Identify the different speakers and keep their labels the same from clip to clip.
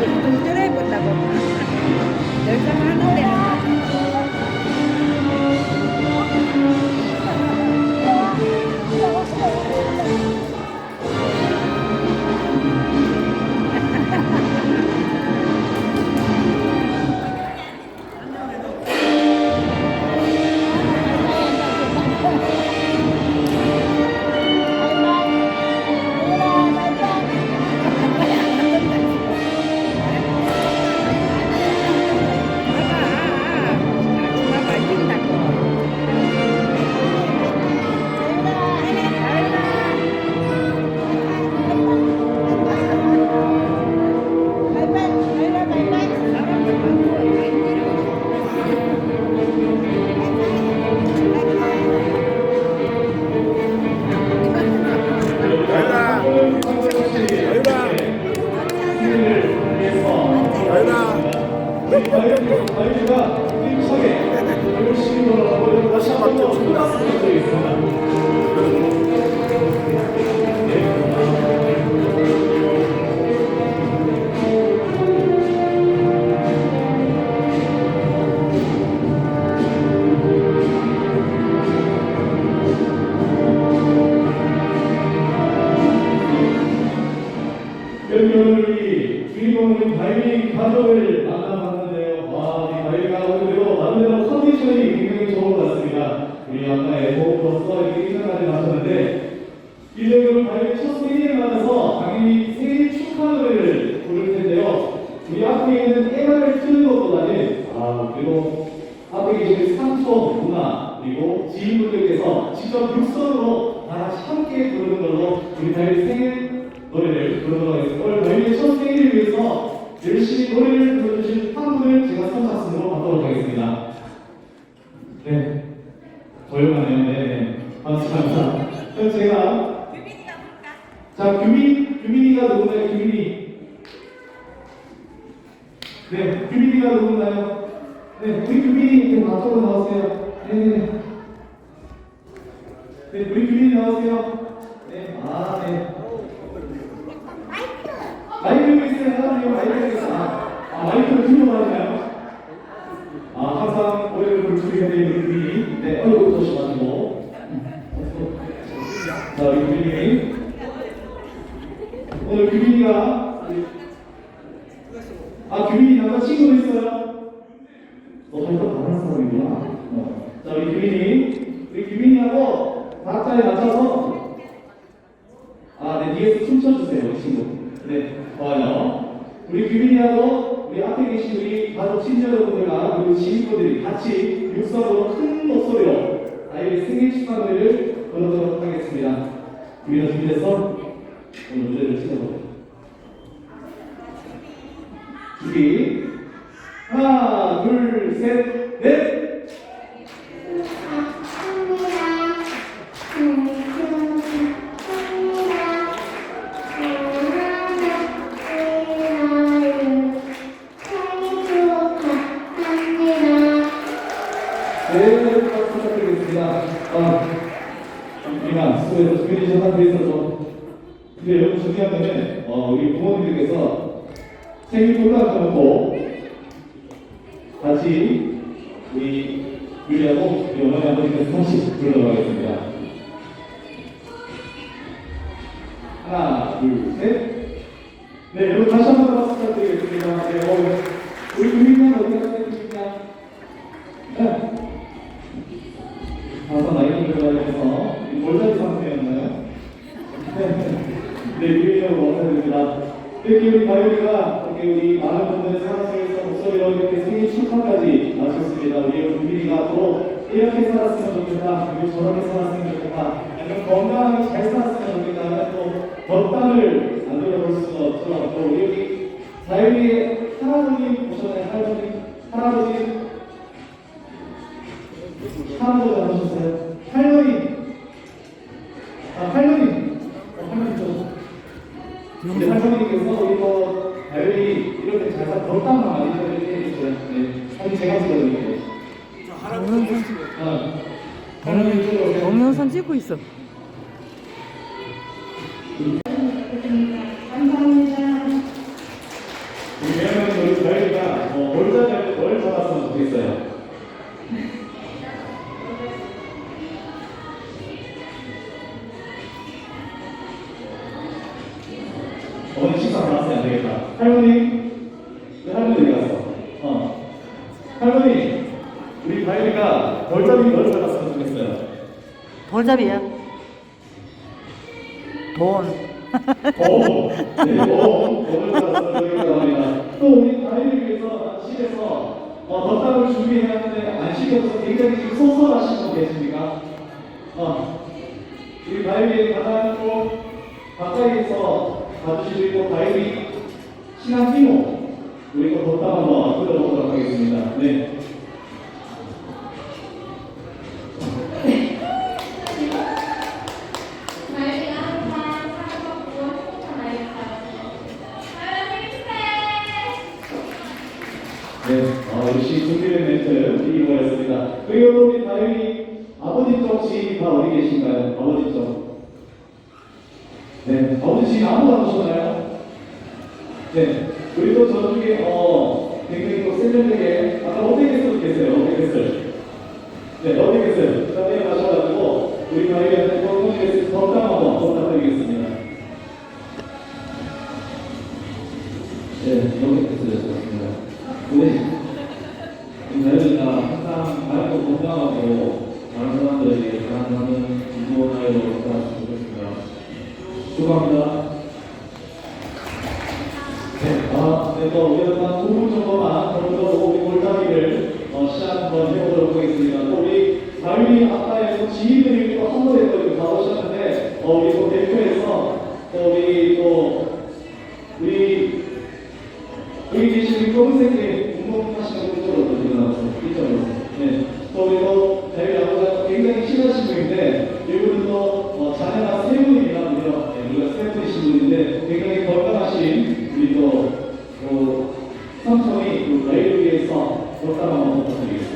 Speaker 1: 동절해 본다고. 열상 하는 데 다
Speaker 2: 열심히 노래를 불러주신 한 분을 제가 선착순으로 받도록 하겠습니다. 네. 조용하네요. 네. 네. 감사합니다. 그럼 제가 자, 규민, 규민이가 누군가요? 규민이. 네, 규민이가 누군가요? 네, 우리 규민이 네, 앞으로 나오세요. 네, 네. 네, 자, 우리 규민이. 오늘 규민이가 아, 규민이 남자친구 있어요? 너 벌써 다른 사람이구나. 어. 자, 우리 규민이. 우리 규민이하고 박자에 맞춰서 아, 네, 뒤에서 춤춰주세요, 우리 친구. 네, 좋아요. 우리 규민이하고 우리 앞에 계신 우리 가족 친지 여러분들과 그리고 지인분들이 같이 육성으로 큰 목소리로 아이의 생일 축하 노래를 부르도록 하겠습니다. 규민아 준비됐어? 오늘 무대를 치러보자. 준비. 하나, 둘, 셋, 수고해서 준비해 주셔서 감사드리면서 근데 여러분 거는 어, 우리 부모님들께서 생일 콜라를 놓고 같이 우리 유리하고 우리 어머니 아버지께서 다시 부르도록 하겠습니다. 하나, 둘, 셋. 네, 여러분 다시 한번 박수 부탁드리겠습니다. 네, 어, 우리 국민은 어떻게 하겠습니까? 네. 다섯 나이를 들어가면서 몰자리 상태였나요? 네, 유일하고 감사드립니다. 우리 다이어리가 이렇게 우리 많은 분들의 생활 속에서 목소리로 이렇게 생일 축하까지 마쳤습니다. 우리 국민이가 앞으로 이렇게 살았으면 좋겠다, 그리고 저렇게 살았으면 좋겠다, 약간 건강하게 잘 살았으면 좋겠다, 또 덕담을 안 들어 볼 수가 없죠. 또 우리 다이어리의 할아버님 보셨나요? 할아버님? 할아버지? 할아버지 나오셨어요? 할머니! 아, 할머니! 어, 우리 뭐 다이어리 이렇게 잘 사, 덕담을 많이 해주셔요. 네. 제가 찍어드릴게요.
Speaker 1: 동영상. 동영상 찍고 있어.
Speaker 2: 우리 다이가 골자리 뭘 잡았으면 좋겠어요.
Speaker 1: 돌잡이야. 돈.
Speaker 2: 오, 네, 오, 오늘 감사합니다. 또 우리 다이를 위해서 집에서 어, 덧담을 준비해야 하는데 안 시켜서 굉장히 지금 소소하신 분 계십니까? 어, 우리 다이비 가장 좀 가까이서 봐주시고 다이비 신앙 티모 우리 또 덧담 한번 들어보도록 하겠습니다. 네. 네, 어, 역시 준비된 멘트 이거였습니다. 또 우리 다행히 아버지 쪽 지인이 다 어디 계신가요? 아버지 쪽. 네, 아버지 지인 아무도 안 오셨나요? 네, 우리 또 저쪽에 어 굉장히 또 세련되게 아까 어떻게 계세요? 계세요? 네, 계세요? 자리에 가셔가지고 우리 다행이한테 건강에 덕담 한번 부
Speaker 3: 좋겠습니다. 축하합니다.
Speaker 2: 네, 아, 네, 또 우리가 5분 정도만 더불어 우리 골다리를 어, 시작 한번 해보도록 하겠습니다. 또 우리 다윗 아빠의 또 지인들이 또 한번에 또 나오셨는데, 어, 우리 또 대표에서 또 우리 또 우리 여기 계신 검은색의 운동하시는 분들도 또 일어나서 이쪽으로. 네, 또 우리 또 다윗 아버지가 굉장히 친하신 분인데 이분은 또 어, 자녀가 세 분이나 무려 네, 우리가 세 분이신 분인데 굉장히 건강하신 우리 또 어, 삼촌이 그 너희를 위해서 덕담 한번. 네.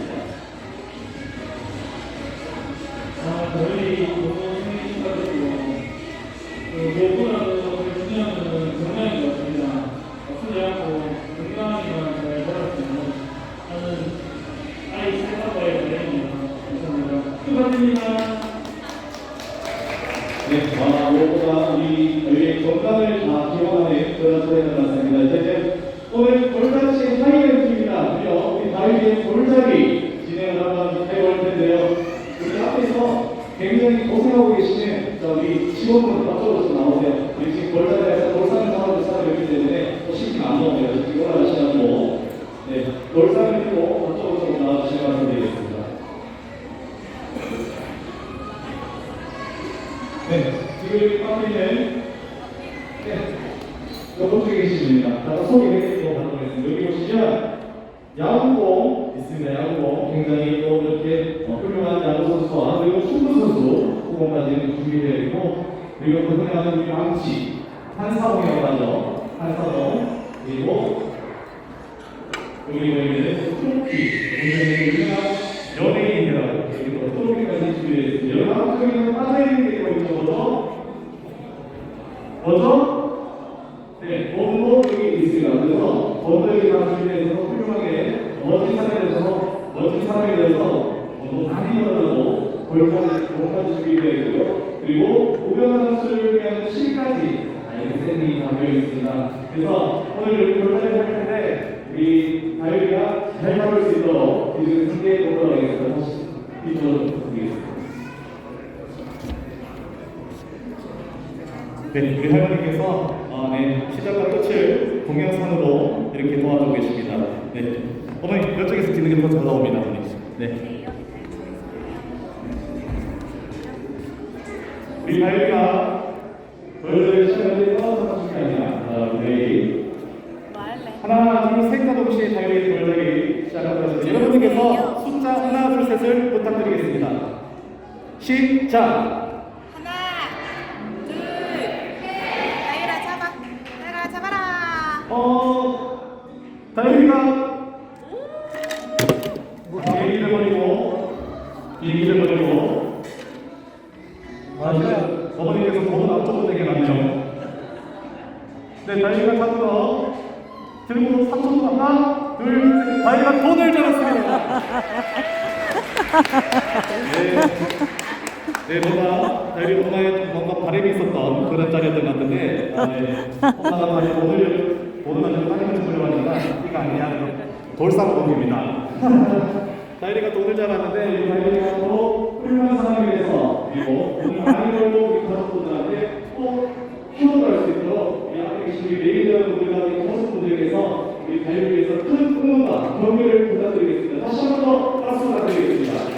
Speaker 2: 이제 오늘 골다치 하이라이 트입니다. 무려 우리 다윗의 골잡이 진행을 한번 해볼 텐데요. 우리 앞에서 굉장히 고생하고 계시는 자, 우리 직원분 앞쪽으로 좀 나오세요. 우리 지금 골잡이에서 돌산을 사는 사람이 있기 때문에 또 시키면 안 먹어요. 지금 올라가시라고. 네, 돌산을 들고 앞쪽으로 좀 나와주시면 말씀드리겠습니다. 네, 지금 빠지는 네, 요번 쪽에 계십니다. 다들 소개해드리고 가도록 하겠습니다. 여기 보시면 야구공 있습니다. 야구공 굉장히 또 이렇게 어, 훌륭한 야구 선수와 그리고 축구 선수 후보까지 준비되어 있고 그리고 또 흔한 우리 망치 한사봉이라고 하죠. 한사봉 그리고 여기 보이는 토끼 굉장히 유명한 연예인이라고 또 토끼까지 준비되어 있습니다. 여기 한쪽에는 빠져있는 게 보이는 거죠. 뭐죠? 네, 본도 여기 있습니다. 그래서 본도에 가준비해서 훌륭하게 멋진 사람이 되셔서 멋진 사람이 되어서 본도 많이 일어나고 골까지 골까지 준비되어 있고요. 그리고 우병환 선수를 위한 실까지 있습니다. 그래서 오늘 여기 골까지 할 텐데 우리 다율이가 잘 잡을 수 있도록 지금 상대해 보도록 하겠습니다. 다시 드리겠습니다. 네, 우리 할머니께서 어, 네, 시작과 끝을 동영상으로 이렇게 도와주고 계십니다. 네, 어머니 이쪽에서 찍는 게더잘 나옵니다. 어머니. 네. 우리 다율이가 너희들의 시간을 떠나서 중게 아니야. 자, 우리 하나, 둘, 셋과 동시에 다율이 돌려기 시작하도록 하겠습니다. 여러분들께서 숫자 하나, 둘, 셋을 부탁드리겠습니다. 시작!
Speaker 4: 하나, 둘, 셋. 다이라 잡아. 다이라 잡아라.
Speaker 2: 어, 다행입니다. 비행기를 버리고, 비행기를 버리고, 아, 이제 어머니께서 보는 앞쪽으로 되게 많네요. 네, 다행이가 잡으러 들고 3초 하나, 둘, 셋. 다이가 돈을 잡았습니다. 네, 네, 뭔가 다이리 뭔가에 뭔가 바람이 있었던 그런 자리였던 것 같은데, 아, 네. 엄마가 오늘 오늘 좀 빨리 좀 하니까 이거 아니야. 돌상공입니다. 다이리가 돈을 잡았는데 이 다이리가 또 훌륭한 사람이 돼서 그리고 오늘 많이 벌고 가족분들한테 또 키워갈 수 있도록 이 앞에 계신 우리 매니저 분들과 우리 가족분들께서 우리 다이를 위해서 큰 응원과 격려를 부탁드리겠습니다. 다시 한번더 박수 부탁드리겠습니다.